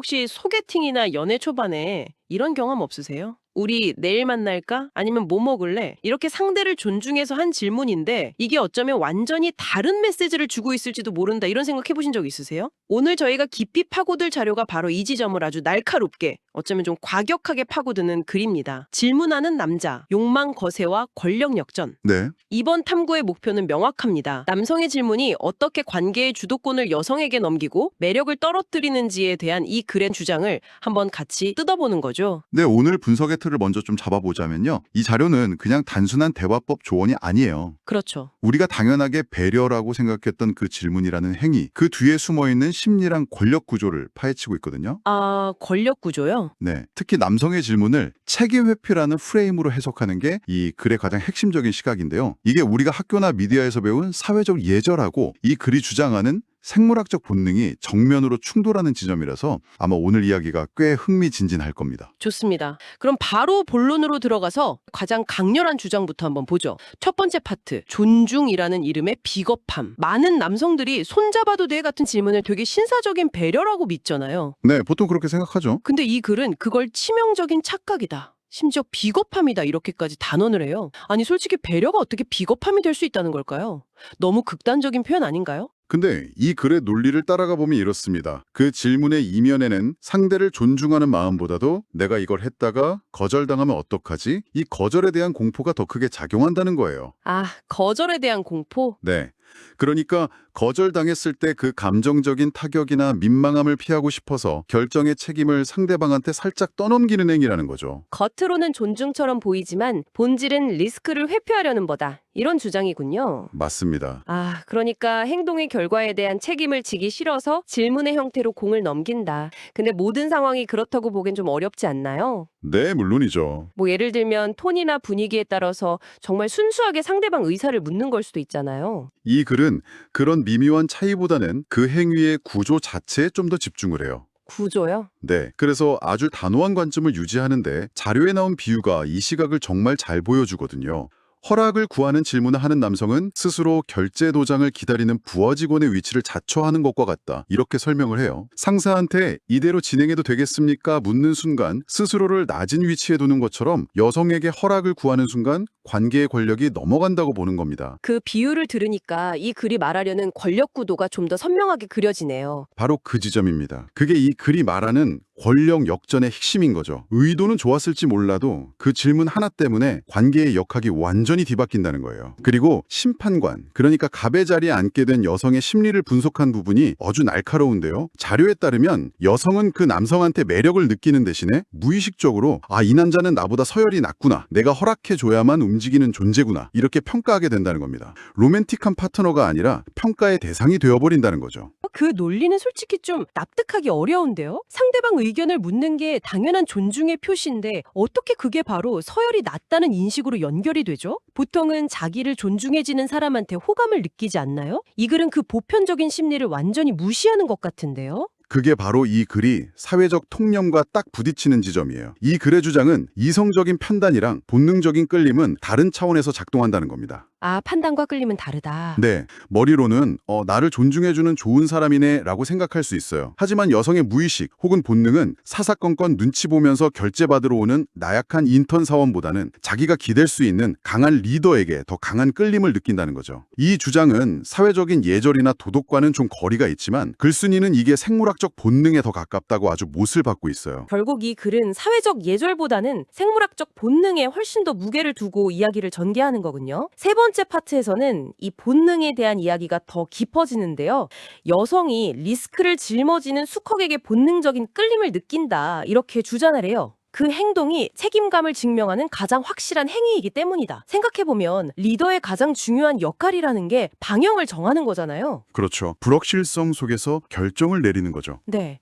혹시 소개팅이나 연애 초반에 이런 경험 없으세요? 우리 내일 만날까? 아니면 뭐 먹을래? 이렇게 상대를 존중해서 한 질문인데 이게 어쩌면 완전히 다른 메시지를 주고 있을지도 모른다 이런 생각 해보신 적 있으세요? 오늘 저희가 깊이 파고들 자료가 바로 이 지점을 아주 날카롭게 어쩌면 좀 과격하게 파고드는 글입니다. 질문하는 남자, 욕망 거세와 권력 역전. 네. 이번 탐구의 목표는 명확합니다. 남성의 질문이 어떻게 관계의 주도권을 여성에게 넘기고 매력을 떨어뜨리는지에 대한 이 글의 주장을 한번 같이 뜯어보는 거죠. 네, 오늘 분석의 틀을 먼저 좀 잡아보자면요. 이 자료는 그냥 단순한 대화법 조언이 아니에요. 그렇죠. 우리가 당연하게 배려라고 생각했던 그 질문이라는 행위, 그 뒤에 숨어있는 심리랑 권력 구조를 파헤치고 있거든요. 아, 권력 구조요? 네, 특히 남성의 질문을 책임 회피라는 프레임으로 해석하는 게 이 글의 가장 핵심적인 시각인데요. 이게 우리가 학교나 미디어에서 배운 사회적 예절하고 이 글이 주장하는 생물학적 본능이 정면으로 충돌하는 지점이라서 아마 오늘 이야기가 꽤 흥미진진할 겁니다. 좋습니다. 그럼 바로 본론으로 들어가서 가장 강렬한 주장부터 한번 보죠. 첫 번째 파트, 존중이라는 이름의 비겁함. 많은 남성들이 손잡아도 돼 같은 질문을 되게 신사적인 배려라고 믿잖아요. 네, 보통 그렇게 생각하죠. 근데 이 글은 그걸 치명적인 착각이다. 심지어 비겁함이다 이렇게까지 단언을 해요. 아니 솔직히 배려가 어떻게 비겁함이 될 수 있다는 걸까요? 너무 극단적인 표현 아닌가요? 근데 이 글의 논리를 따라가 보면 이렇습니다. 그 질문의 이면에는 상대를 존중하는 마음보다도 내가 이걸 했다가 거절당하면 어떡하지? 이 거절에 대한 공포가 더 크게 작용한다는 거예요. 아 거절에 대한 공포? 네. 그러니까 거절당했을 때 그 감정적인 타격이나 민망함을 피하고 싶어서 결정의 책임을 상대방한테 살짝 떠넘기는 행위라는 거죠. 겉으로는 존중처럼 보이지만 본질은 리스크를 회피하려는 거다. 이런 주장이군요. 맞습니다. 아, 그러니까 행동의 결과에 대한 책임을 지기 싫어서 질문의 형태로 공을 넘긴다. 근데 모든 상황이 그렇다고 보기엔 좀 어렵지 않나요? 네, 물론이죠. 뭐 예를 들면 톤이나 분위기에 따라서 정말 순수하게 상대방 의사를 묻는 걸 수도 있잖아요. 이 글은 그런 미묘한 차이보다는 그 행위의 구조 자체에 좀 더 집중을 해요. 구조요? 네. 그래서 아주 단호한 관점을 유지하는데 자료에 나온 비유가 이 시각을 정말 잘 보여주거든요. 허락을 구하는 질문을 하는 남성은 스스로 결제 도장을 기다리는 부하 직원의 위치를 자처하는 것과 같다. 이렇게 설명을 해요. 상사한테 이대로 진행해도 되겠습니까? 묻는 순간 스스로를 낮은 위치에 두는 것처럼 여성에게 허락을 구하는 순간 관계의 권력이 넘어간다고 보는 겁니다. 그 비유를 들으니까 이 글이 말하려는 권력 구도가 좀 더 선명하게 그려지네요. 바로 그 지점입니다. 그게 이 글이 말하는 권력 역전의 핵심인 거죠. 의도는 좋았을지 몰라도 그 질문 하나 때문에 관계의 역학이 완전히 뒤바뀐다는 거예요. 그리고 심판관, 그러니까 갑의 자리에 앉게 된 여성의 심리를 분석한 부분이 아주 날카로운데요. 자료에 따르면 여성은 그 남성한테 매력을 느끼는 대신에 무의식적으로 아, 이 남자는 나보다 서열이 낮구나. 내가 허락해줘야만 움직이는 존재구나. 이렇게 평가하게 된다는 겁니다. 로맨틱한 파트너가 아니라 평가의 대상이 되어버린다는 거죠. 그 논리는 솔직히 좀 납득하기 어려운데요? 상대방 의 견을 묻는 게 당연한 존중의 표시인데 어떻게 그게 바로 서열이 낮다는 인식으로 연결이 되죠? 보통은 자기를 존중해지는 사람한테 호감을 느끼지 않나요? 이 글은 그 보편적인 심리를 완전히 무시하는 것 같은데요? 그게 바로 이 글이 사회적 통념과 딱 부딪히는 지점이에요. 이 글의 주장은 이성적인 판단이랑 본능적인 끌림은 다른 차원에서 작동한다는 겁니다. 아, 판단과 끌림은 다르다. 네, 머리로는 어, 나를 존중해주는 좋은 사람이네 라고 생각할 수 있어요. 하지만 여성의 무의식 혹은 본능은 사사건건 눈치 보면서 결제받으러 오는 나약한 인턴 사원보다는 자기가 기댈 수 있는 강한 리더에게 더 강한 끌림을 느낀다는 거죠. 이 주장은 사회적인 예절이나 도덕과는 좀 거리가 있지만 글쓴이는 이게 생물학적 본능에 더 가깝다고 아주 못을 받고 있어요. 결국 이 글은 사회적 예절보다는 생물학적 본능에 훨씬 더 무게를 두고 이야기를 전개하는 거군요. 세 번째 파트에서는 이 본능에 대한 이야기가 더 깊어지는데요. 여성이 리스크를 짊어지는 수컷에게 본능적인 끌림을 느낀다. 이렇게 주장을 해요. 그 행동이 책임감을 증명하는 가장 확실한 행위이기 때문이다. 생각해보면 리더의 가장 중요한 역할이라는 게 방향을 정하는 거잖아요. 그렇죠. 불확실성 속에서 결정을 내리는 거죠. 네.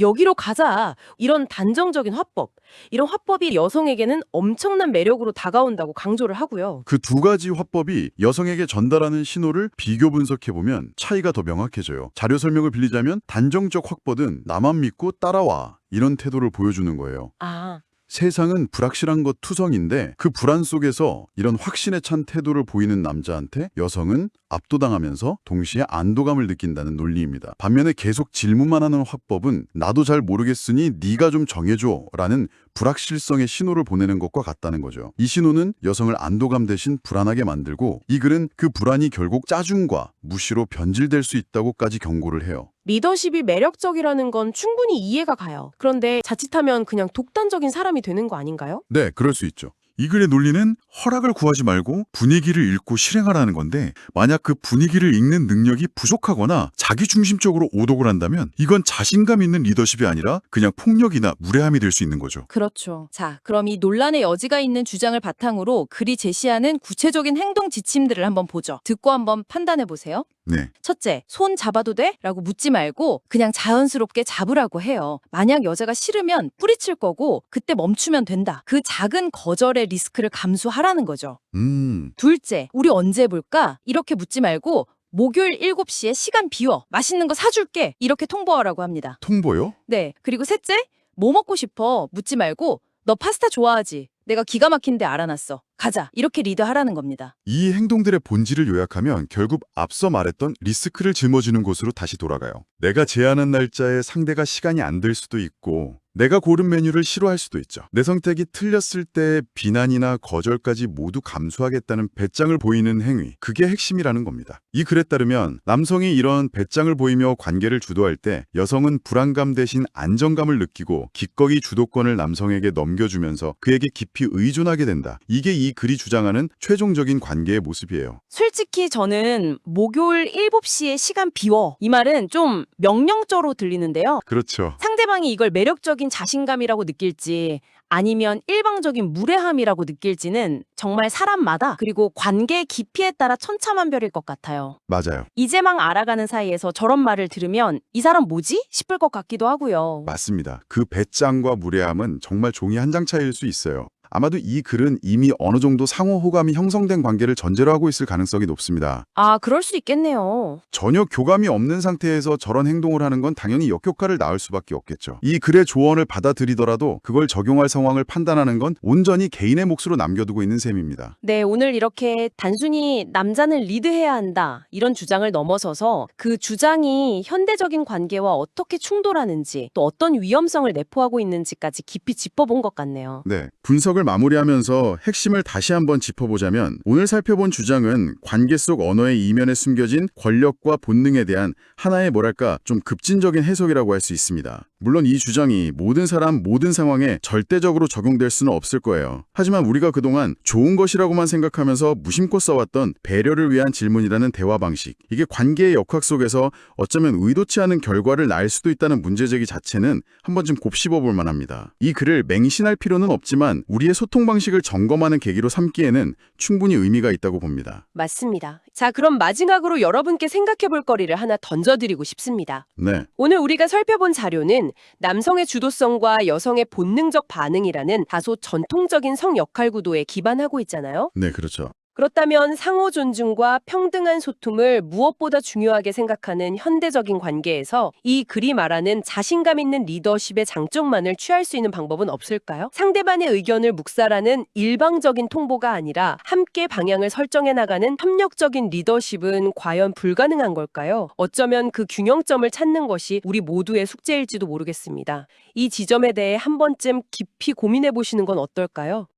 여기로 가자. 이런 단정적인 화법. 이런 화법이 여성에게는 엄청난 매력으로 다가온다고 강조를 하고요. 그 두 가지 화법이 여성에게 전달하는 신호를 비교 분석해보면 차이가 더 명확해져요. 자료 설명을 빌리자면 단정적 확보든 나만 믿고 따라와 이런 태도를 보여주는 거예요. 아, 세상은 불확실한 것 투성인데 그 불안 속에서 이런 확신에 찬 태도를 보이는 남자한테 여성은 압도당하면서 동시에 안도감을 느낀다는 논리입니다. 반면에 계속 질문만 하는 화법은 나도 잘 모르겠으니 네가 좀 정해줘 라는 불확실성의 신호를 보내는 것과 같다는 거죠. 이 신호는 여성을 안도감 대신 불안하게 만들고 이 글은 그 불안이 결국 짜증과 무시로 변질될 수 있다고까지 경고를 해요. 리더십이 매력적이라는 건 충분히 이해가 가요. 그런데 자칫하면 그냥 독단적인 사람이 되는 거 아닌가요? 네, 그럴 수 있죠. 이 글의 논리는 허락을 구하지 말고 분위기를 읽고 실행하라는 건데 만약 그 분위기를 읽는 능력이 부족하거나 자기중심적으로 오독을 한다면 이건 자신감 있는 리더십이 아니라 그냥 폭력이나 무례함이 될 수 있는 거죠. 그렇죠. 자, 그럼 이 논란의 여지가 있는 주장을 바탕으로 글이 제시하는 구체적인 행동 지침들을 한번 보죠. 듣고 한번 판단해 보세요. 네. 첫째, 손 잡아도 돼? 라고 묻지 말고 그냥 자연스럽게 잡으라고 해요. 만약 여자가 싫으면 뿌리칠 거고 그때 멈추면 된다. 그 작은 거절의 리스크를 감수하라는 거죠. 음, 둘째, 우리 언제 볼까? 이렇게 묻지 말고 목요일 7시에 시간 비워. 맛있는 거 사줄게. 이렇게 통보하라고 합니다. 통보요? 네. 그리고 셋째, 뭐 먹고 싶어? 묻지 말고 너 파스타 좋아하지? 내가 기가 막힌데 알아놨어. 가자. 이렇게 리드하라는 겁니다. 이 행동들의 본질을 요약하면 결국 앞서 말했던 리스크를 짊어지는 곳으로 다시 돌아가요. 내가 제안한 날짜에 상대가 시간이 안 될 수도 있고 내가 고른 메뉴를 싫어할 수도 있죠. 내 선택이 틀렸을 때 비난이나 거절까지 모두 감수하겠다는 배짱을 보이는 행위, 그게 핵심이라는 겁니다. 이 글에 따르면 남성이 이런 배짱을 보이며 관계를 주도할 때 여성은 불안감 대신 안정감을 느끼고 기꺼이 주도권을 남성에게 넘겨주면서 그에게 깊이 의존하게 된다. 이게 이 글이 주장하는 최종적인 관계의 모습이에요. 솔직히 저는 목요일 7시에 시간 비워. 이 말은 좀 명령조로 들리는데요. 그렇죠. 상대방이 이걸 매력적인 자신감이라고 느낄지 아니면 일방적인 무례함이라고 느낄지는 정말 사람마다 그리고 관계의 깊이에 따라 천차만별일 것 같아요. 맞아요. 이제 막 알아가는 사이에서 저런 말을 들으면 이 사람 뭐지? 싶을 것 같기도 하고요. 맞습니다. 그 배짱과 무례함은 정말 종이 한 장 차이일 수 있어요. 아마도 이 글은 이미 어느 정도 상호 호감이 형성된 관계를 전제로 하고 있을 가능성이 높습니다. 아, 그럴 수 있겠네요. 전혀 교감이 없는 상태에서 저런 행동을 하는 건 당연히 역효과를 낳을 수밖에 없겠죠. 이 글의 조언을 받아들이더라도 그걸 적용할 상황을 판단하는 건 온전히 개인의 몫으로 남겨두고 있는 셈입니다. 네, 오늘 이렇게 단순히 남자는 리드해야 한다 이런 주장을 넘어서서 그 주장이 현대적인 관계와 어떻게 충돌하는지 또 어떤 위험성을 내포하고 있는지까지 깊이 짚어본 것 같네요. 네, 분석 을 마무리하면서 핵심을 다시 한번 짚어보자면 오늘 살펴본 주장은 관계 속 언어의 이면에 숨겨진 권력과 본능에 대한 하나의 뭐랄까 좀 급진적인 해석이라고 할 수 있습니다. 물론 이 주장이 모든 사람 모든 상황에 절대적으로 적용될 수는 없을 거예요. 하지만 우리가 그동안 좋은 것이라고만 생각하면서 무심코 써왔던 배려를 위한 질문이라는 대화 방식 이게 관계의 역학 속에서 어쩌면 의도치 않은 결과를 낳을 수도 있다는 문제제기 자체는 한 번쯤 곱씹어 볼 만합니다. 이 글을 맹신할 필요는 없지만 우리의 소통 방식을 점검하는 계기로 삼기에는 충분히 의미가 있다고 봅니다. 맞습니다. 자, 그럼 마지막으로 여러분께 생각해 볼 거리를 하나 던져드리고 싶습니다. 네, 오늘 우리가 살펴본 자료는 남성의 주도성과 여성의 본능적 반응이라는 다소 전통적인 성 역할 구도에 기반하고 있잖아요. 네 그렇죠. 그렇다면 상호 존중과 평등한 소통을 무엇보다 중요하게 생각하는 현대적인 관계에서 이 글이 말하는 자신감 있는 리더십의 장점만을 취할 수 있는 방법은 없을까요? 상대방의 의견을 묵살하는 일방적인 통보가 아니라 함께 방향을 설정해 나가는 협력적인 리더십은 과연 불가능한 걸까요? 어쩌면 그 균형점을 찾는 것이 우리 모두의 숙제일지도 모르겠습니다. 이 지점에 대해 한 번쯤 깊이 고민해 보시는 건 어떨까요?